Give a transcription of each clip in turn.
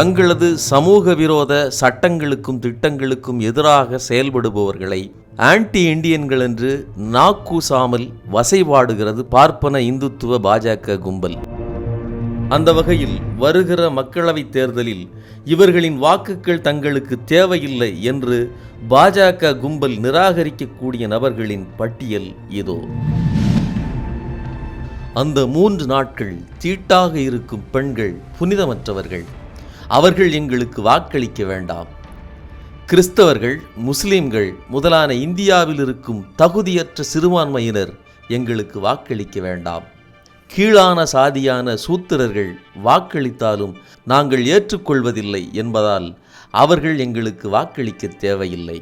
தங்களது சமூக விரோத சட்டங்களுக்கும் திட்டங்களுக்கும் எதிராக செயல்படுபவர்களை ஆன்டி இண்டியன்கள் என்று நாக்கூசாமல் வசைபாடுகிறது பார்ப்பன இந்துத்துவ பாஜக கும்பல். அந்த வகையில் வருகிற மக்களவைத் தேர்தலில் இவர்களின் வாக்குகள் தங்களுக்கு தேவையில்லை என்று பாஜக கும்பல் நிராகரிக்கக்கூடிய நபர்களின் பட்டியல் இதோ. அந்த மூன்று நாட்கள் தீட்டாக இருக்கும் பெண்கள் புனிதமற்றவர்கள். அவர்கள் எங்களுக்கு வாக்களிக்க வேண்டாம். கிறிஸ்தவர்கள் முஸ்லிம்கள் முதலான இந்தியாவில் இருக்கும் தகுதியற்ற சிறுபான்மையினர் எங்களுக்கு வாக்களிக்க வேண்டாம். கீழான சாதியான சூத்திரர்கள் வாக்களித்தாலும் நாங்கள் ஏற்றுக்கொள்வதில்லை என்பதால் அவர்கள் எங்களுக்கு வாக்களிக்க தேவையில்லை.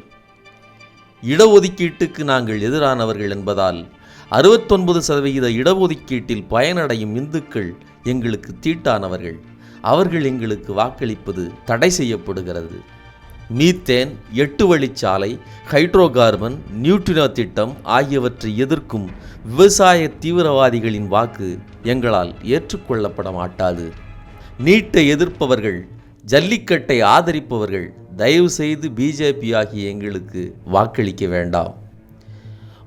இடஒதுக்கீட்டுக்கு நாங்கள் எதிரானவர்கள் என்பதால் அறுபத்தொன்பது சதவிகித இடஒதுக்கீட்டில் பயனடையும் இந்துக்கள் எங்களுக்கு தீட்டானவர்கள். அவர்கள் எங்களுக்கு வாக்களிப்பது தடை செய்யப்படுகிறது. மீத்தேன் எட்டு வழிச்சாலை ஹைட்ரோ கார்பன் நியூட்ரினோ திட்டம் ஆகியவற்றை எதிர்க்கும் விவசாய தீவிரவாதிகளின் வாக்கு எங்களால் ஏற்றுக்கொள்ளப்பட மாட்டாது. நீட்டை எதிர்ப்பவர்கள் ஜல்லிக்கட்டை ஆதரிப்பவர்கள் தயவு செய்து பிஜேபி ஆகிய எங்களுக்கு வாக்களிக்க வேண்டாம்.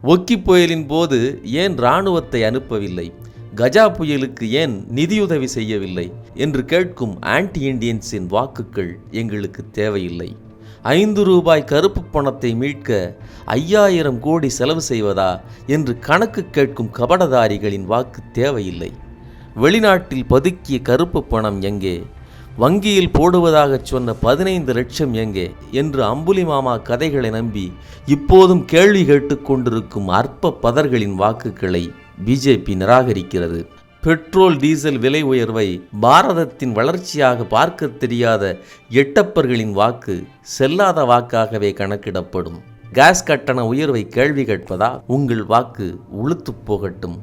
ஒக்கி புயலின் போது ஏன் இராணுவத்தை அனுப்பவில்லை? கஜா புயலுக்கு ஏன் நிதியுதவி செய்யவில்லை? என்று கேட்கும் ஆன்டி இண்டியன்ஸின் வாக்குகள் எங்களுக்கு தேவையில்லை. ஐந்து ரூபாய் கருப்பு பணத்தை மீட்க ஐயாயிரம் கோடி செலவு செய்வதா? என்று கணக்கு கேட்கும் கபடதாரிகளின் வாக்கு தேவையில்லை. வெளிநாட்டில் பதுக்கிய கருப்பு பணம் எங்கே? வங்கியில் போடுவதாகச் சொன்ன பதினைந்து லட்சம் எங்கே? என்று அம்புலி மாமா கதைகளை நம்பி இப்போதும் கேள்வி கேட்டுக்கொண்டிருக்கும் அற்ப பதர்களின் வாக்குகளை பிஜேபி நிராகரிக்கிறது. பெட்ரோல் டீசல் விலை உயர்வை பாரதத்தின் வளர்ச்சியாக பார்க்க தெரியாத எட்டப்பர்களின் வாக்கு செல்லாத வாக்காகவே கணக்கிடப்படும். கேஸ் கட்டண உயர்வை கேள்வி கேட்பதா? உங்கள் வாக்கு உளுத்து போகட்டும்.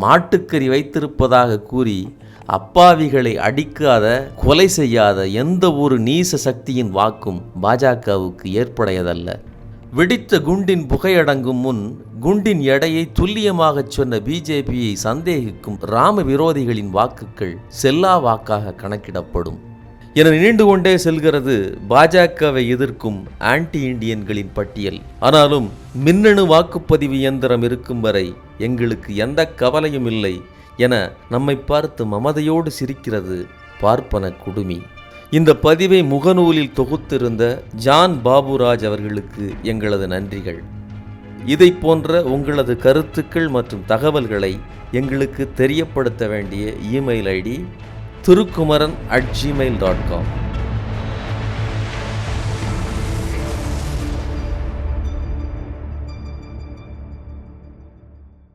மாட்டுக்கறி வைத்திருப்பதாக கூறி அப்பாவிகளை அடிக்காத கொலை செய்யாத எந்த ஒரு நீச சக்தியின் வாக்கும் பாஜகவுக்கு ஏற்புடையதல்ல. வெடித்த குண்டின் புகையடங்கும் முன் குண்டின் எடையை துல்லியமாகச் சொன்ன பிஜேபியை சந்தேகிக்கும் ராம விரோதிகளின் வாக்குகள் செல்லா வாக்காக கணக்கிடப்படும். என நீண்டு கொண்டே செல்கிறது பாஜகவை எதிர்க்கும் ஆன்டி இண்டியன்களின் பட்டியல். ஆனாலும் மின்னணு வாக்குப்பதிவு இயந்திரம் இருக்கும் வரை எங்களுக்கு எந்த கவலையும் இல்லை என நம்மை பார்த்து மமதையோடு சிரிக்கிறது பார்ப்பன குடுமி. இந்த பதிவை முகநூலில் தொகுத்திருந்த ஜான் பாபுராஜ் அவர்களுக்கு எங்களது நன்றிகள். இதை போன்ற உங்களது கருத்துக்கள் மற்றும் தகவல்களை எங்களுக்கு தெரியப்படுத்த வேண்டிய email ID Thirukumaran at Gmail dot com